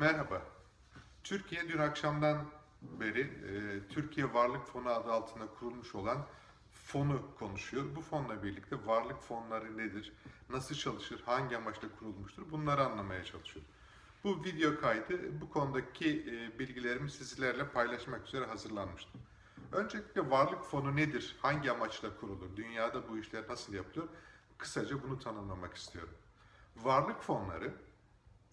Merhaba. Türkiye dün akşamdan beri e, Türkiye Varlık Fonu adı altında kurulmuş olan fonu konuşuyor. Bu fonla birlikte varlık fonları nedir, nasıl çalışır, hangi amaçla kurulmuştur bunları anlamaya çalışıyor. Bu video kaydı bu konudaki e, bilgilerimi sizlerle paylaşmak üzere hazırlanmıştım. Öncelikle varlık fonu nedir, hangi amaçla kurulur, dünyada bu işler nasıl yapılıyor, kısaca bunu tanımlamak istiyorum. Varlık fonları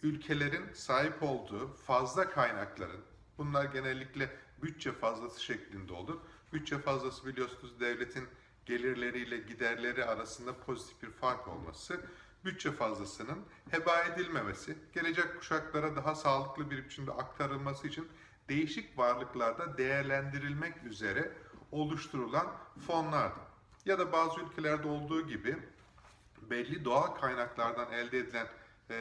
ülkelerin sahip olduğu fazla kaynakların, bunlar genellikle bütçe fazlası şeklinde olur. Bütçe fazlası biliyorsunuz devletin gelirleriyle giderleri arasında pozitif bir fark olması, bütçe fazlasının heba edilmemesi, gelecek kuşaklara daha sağlıklı bir biçimde aktarılması için değişik varlıklarda değerlendirilmek üzere oluşturulan fonlardır. Ya da bazı ülkelerde olduğu gibi belli doğal kaynaklardan elde edilen e,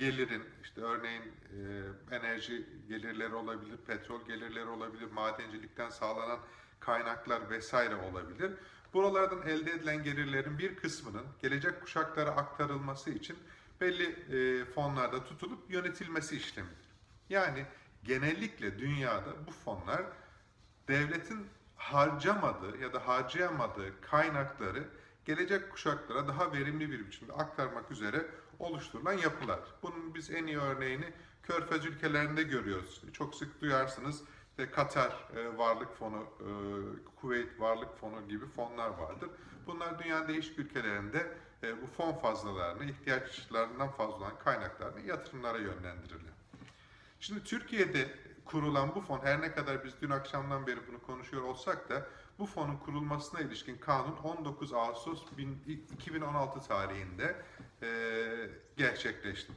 gelirin, işte örneğin e, enerji gelirleri olabilir, petrol gelirleri olabilir, madencilikten sağlanan kaynaklar vesaire olabilir. Buralardan elde edilen gelirlerin bir kısmının gelecek kuşaklara aktarılması için belli e, fonlarda tutulup yönetilmesi işlemidir. Yani genellikle dünyada bu fonlar devletin harcamadığı ya da harcayamadığı kaynakları gelecek kuşaklara daha verimli bir biçimde aktarmak üzere oluşturulan yapılar. Bunun biz en iyi örneğini Körfez ülkelerinde görüyoruz. Çok sık duyarsınız. İşte Katar e, Varlık Fonu, e, Kuveyt Varlık Fonu gibi fonlar vardır. Bunlar dünyanın değişik ülkelerinde e, bu fon fazlalarını, ihtiyaçlarından fazla olan kaynaklarını yatırımlara yönlendirirler. Şimdi Türkiye'de kurulan bu fon her ne kadar biz dün akşamdan beri bunu konuşuyor olsak da bu fonun kurulmasına ilişkin kanun 19 Ağustos 2016 tarihinde e, gerçekleşti.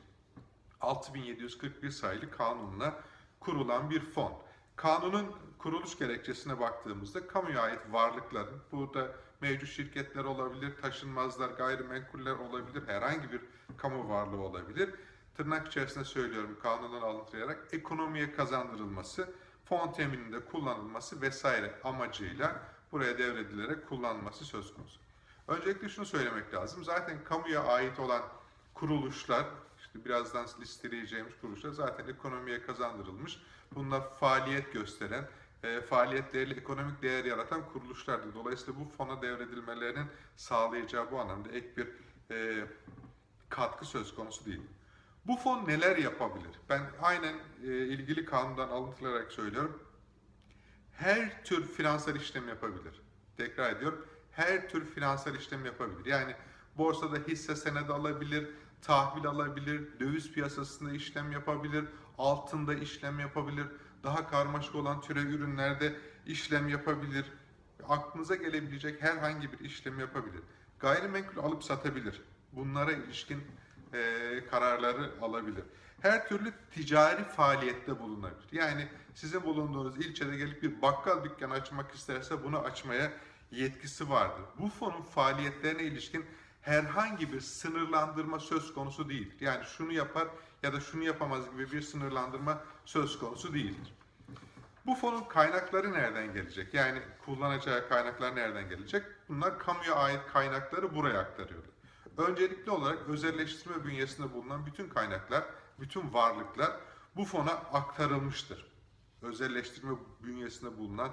6741 sayılı kanunla kurulan bir fon. Kanunun kuruluş gerekçesine baktığımızda kamuya ait varlıkların, burada mevcut şirketler olabilir, taşınmazlar, gayrimenkuller olabilir, herhangi bir kamu varlığı olabilir. Tırnak içerisinde söylüyorum kanundan alıntılayarak ekonomiye kazandırılması, fon temininde kullanılması vesaire amacıyla buraya devredilerek kullanılması söz konusu. Öncelikle şunu söylemek lazım. Zaten kamuya ait olan kuruluşlar, işte birazdan listeleyeceğimiz kuruluşlar zaten ekonomiye kazandırılmış. Bunlar faaliyet gösteren, e, faaliyetleriyle ekonomik değer yaratan kuruluşlardır. Dolayısıyla bu fona devredilmelerinin sağlayacağı bu anlamda ek bir e, katkı söz konusu değil. Bu fon neler yapabilir? Ben aynen e, ilgili kanundan alıntılarak söylüyorum. Her tür finansal işlem yapabilir. Tekrar ediyorum. Her tür finansal işlem yapabilir. Yani borsada hisse senedi alabilir, tahvil alabilir, döviz piyasasında işlem yapabilir, altında işlem yapabilir, daha karmaşık olan türev ürünlerde işlem yapabilir. Aklınıza gelebilecek herhangi bir işlem yapabilir. Gayrimenkul alıp satabilir. Bunlara ilişkin kararları alabilir. Her türlü ticari faaliyette bulunabilir. Yani sizin bulunduğunuz ilçede gelip bir bakkal dükkanı açmak isterse bunu açmaya yetkisi vardır. Bu fonun faaliyetlerine ilişkin herhangi bir sınırlandırma söz konusu değildir. Yani şunu yapar ya da şunu yapamaz gibi bir sınırlandırma söz konusu değildir. Bu fonun kaynakları nereden gelecek? Yani kullanacağı kaynaklar nereden gelecek? Bunlar kamuya ait kaynakları buraya aktarıyorlar. Öncelikli olarak özelleştirme bünyesinde bulunan bütün kaynaklar, bütün varlıklar bu fona aktarılmıştır. Özelleştirme bünyesinde bulunan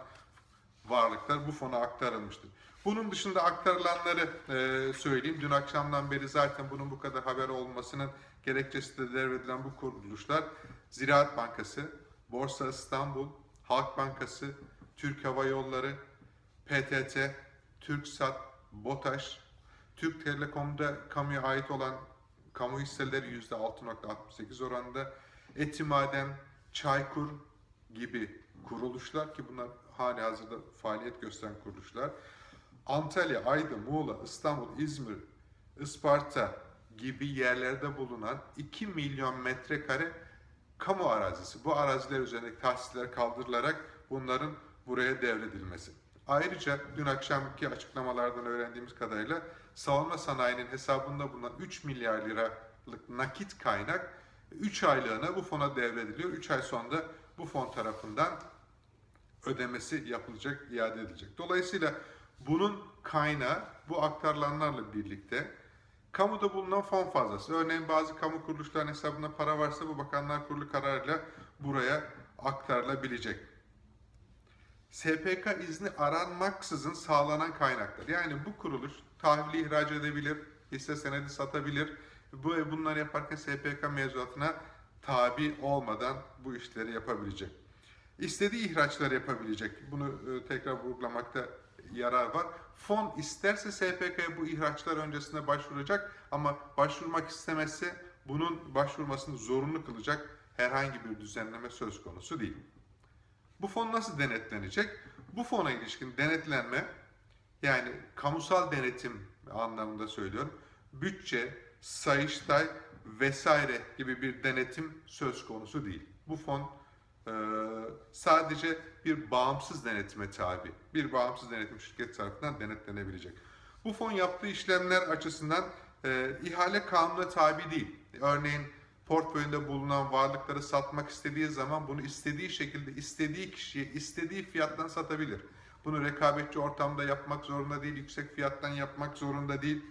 varlıklar bu fona aktarılmıştır. Bunun dışında aktarılanları e, söyleyeyim. Dün akşamdan beri zaten bunun bu kadar haber olmasının gerekçesi de devredilen bu kuruluşlar Ziraat Bankası, Borsa İstanbul, Halk Bankası, Türk Hava Yolları, PTT, TürkSat, BOTAŞ, Türk Telekom'da kamuya ait olan kamu hisseleri %6.68 oranında, Etimaden, Çaykur gibi kuruluşlar ki bunlar hali hazırda faaliyet gösteren kuruluşlar. Antalya, Aydın, Muğla, İstanbul, İzmir, Isparta gibi yerlerde bulunan 2 milyon metrekare kamu arazisi. Bu araziler üzerindeki tahsisler kaldırılarak bunların buraya devredilmesi. Ayrıca dün akşamki açıklamalardan öğrendiğimiz kadarıyla savunma sanayinin hesabında bulunan 3 milyar liralık nakit kaynak 3 aylığına bu fona devrediliyor. 3 ay sonra bu fon tarafından ödemesi yapılacak, iade edilecek. Dolayısıyla bunun kaynağı bu aktarılanlarla birlikte Kamuda bulunan fon fazlası. Örneğin bazı kamu kuruluşlarının hesabında para varsa bu Bakanlar Kurulu kararıyla buraya aktarılabilecek. SPK izni aranmaksızın sağlanan kaynaklar. Yani bu kuruluş tahvili ihraç edebilir, hisse senedi satabilir. Bu bunları yaparken SPK mevzuatına tabi olmadan bu işleri yapabilecek. İstediği ihraçları yapabilecek. Bunu e, tekrar vurgulamakta yarar var. Fon isterse SPK'ya bu ihraçlar öncesinde başvuracak ama başvurmak istemezse bunun başvurmasını zorunlu kılacak herhangi bir düzenleme söz konusu değil. Bu fon nasıl denetlenecek? Bu fona ilişkin denetlenme yani kamusal denetim anlamında söylüyorum. Bütçe, sayıştay vesaire gibi bir denetim söz konusu değil. Bu fon e, sadece bir bağımsız denetime tabi. Bir bağımsız denetim şirket tarafından denetlenebilecek. Bu fon yaptığı işlemler açısından e, ihale kanununa tabi değil. Örneğin portföyünde bulunan varlıkları satmak istediği zaman bunu istediği şekilde istediği kişiye istediği fiyattan satabilir. Bunu rekabetçi ortamda yapmak zorunda değil, yüksek fiyattan yapmak zorunda değil.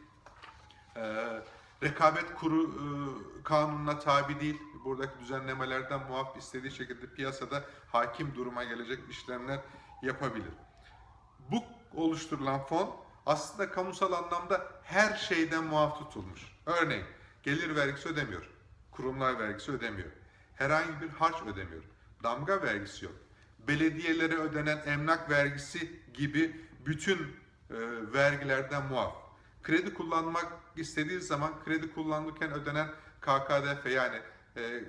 Ee, rekabet kuru e, kanununa tabi değil. Buradaki düzenlemelerden muaf istediği şekilde piyasada hakim duruma gelecek işlemler yapabilir. Bu oluşturulan fon aslında kamusal anlamda her şeyden muaf tutulmuş. Örneğin gelir vergisi ödemiyor, kurumlar vergisi ödemiyor, herhangi bir harç ödemiyor, damga vergisi yok, belediyelere ödenen emlak vergisi gibi bütün e, vergilerden muaf. Kredi kullanmak istediği zaman kredi kullanırken ödenen KKDF yani e,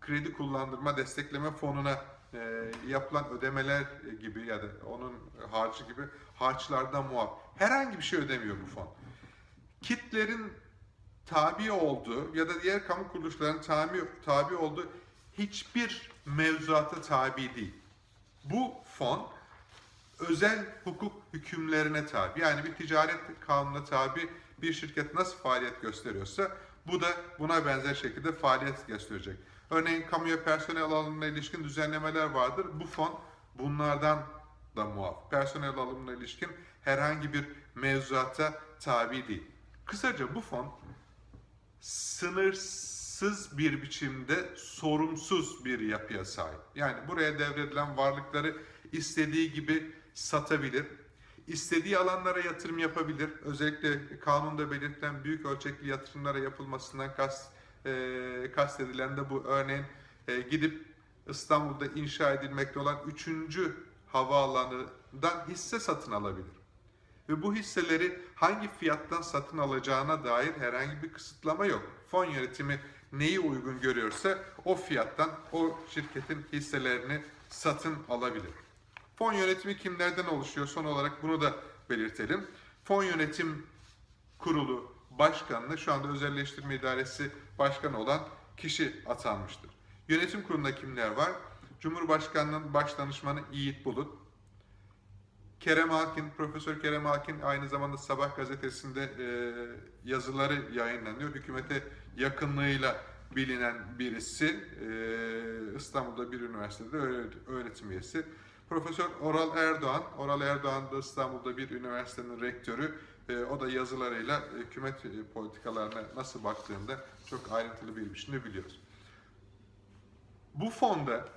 kredi kullandırma destekleme fonuna e, yapılan ödemeler gibi ya da onun harcı gibi harçlardan muaf. Herhangi bir şey ödemiyor bu fon. Kitlerin tabi olduğu ya da diğer kamu kuruluşlarının tabi, tabi olduğu hiçbir mevzuata tabi değil. Bu fon özel hukuk hükümlerine tabi. Yani bir ticaret kanununa tabi bir şirket nasıl faaliyet gösteriyorsa bu da buna benzer şekilde faaliyet gösterecek. Örneğin kamuya personel alımına ilişkin düzenlemeler vardır. Bu fon bunlardan da muaf. Personel alımına ilişkin herhangi bir mevzuata tabi değil. Kısaca bu fon sınırsız bir biçimde sorumsuz bir yapıya sahip. Yani buraya devredilen varlıkları istediği gibi satabilir, istediği alanlara yatırım yapabilir. Özellikle kanunda belirtilen büyük ölçekli yatırımlara yapılmasından kast, e, kastedilen de bu. Örneğin e, gidip İstanbul'da inşa edilmekte olan 3. havaalanından hisse satın alabilir. Ve bu hisseleri hangi fiyattan satın alacağına dair herhangi bir kısıtlama yok. Fon yönetimi neyi uygun görüyorsa o fiyattan o şirketin hisselerini satın alabilir. Fon yönetimi kimlerden oluşuyor? Son olarak bunu da belirtelim. Fon yönetim kurulu başkanlığı şu anda özelleştirme idaresi başkanı olan kişi atanmıştır. Yönetim kurulunda kimler var? Cumhurbaşkanlığının baş danışmanı Yiğit Bulut, Kerem Alkin, Profesör Kerem Alkin aynı zamanda Sabah gazetesinde e, yazıları yayınlanıyor. Hükümete yakınlığıyla bilinen birisi. E, İstanbul'da bir üniversitede öğretim üyesi. Profesör Oral Erdoğan, Oral Erdoğan da İstanbul'da bir üniversitenin rektörü. E, o da yazılarıyla hükümet politikalarına nasıl baktığında çok ayrıntılı bir biçimde biliyoruz. Bu fonda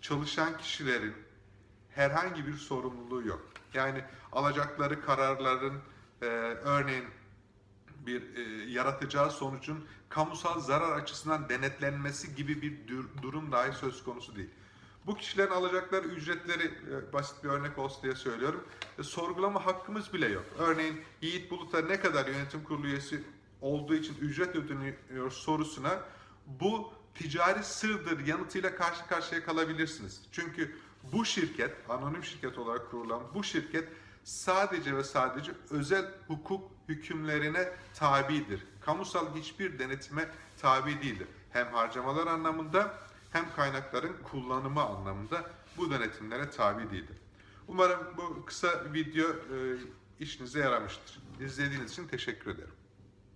çalışan kişilerin herhangi bir sorumluluğu yok. Yani alacakları kararların e, örneğin bir e, yaratacağı sonucun kamusal zarar açısından denetlenmesi gibi bir durum dahi söz konusu değil. Bu kişilerin alacakları ücretleri e, basit bir örnek olsun diye söylüyorum. E, sorgulama hakkımız bile yok. Örneğin Yiğit Bulut'a ne kadar yönetim kurulu üyesi olduğu için ücret ödeniyor sorusuna bu ticari sırdır yanıtıyla karşı karşıya kalabilirsiniz. Çünkü bu şirket, anonim şirket olarak kurulan bu şirket sadece ve sadece özel hukuk hükümlerine tabidir. Kamusal hiçbir denetime tabi değildir. Hem harcamalar anlamında hem kaynakların kullanımı anlamında bu denetimlere tabi değildir. Umarım bu kısa video e, işinize yaramıştır. İzlediğiniz için teşekkür ederim.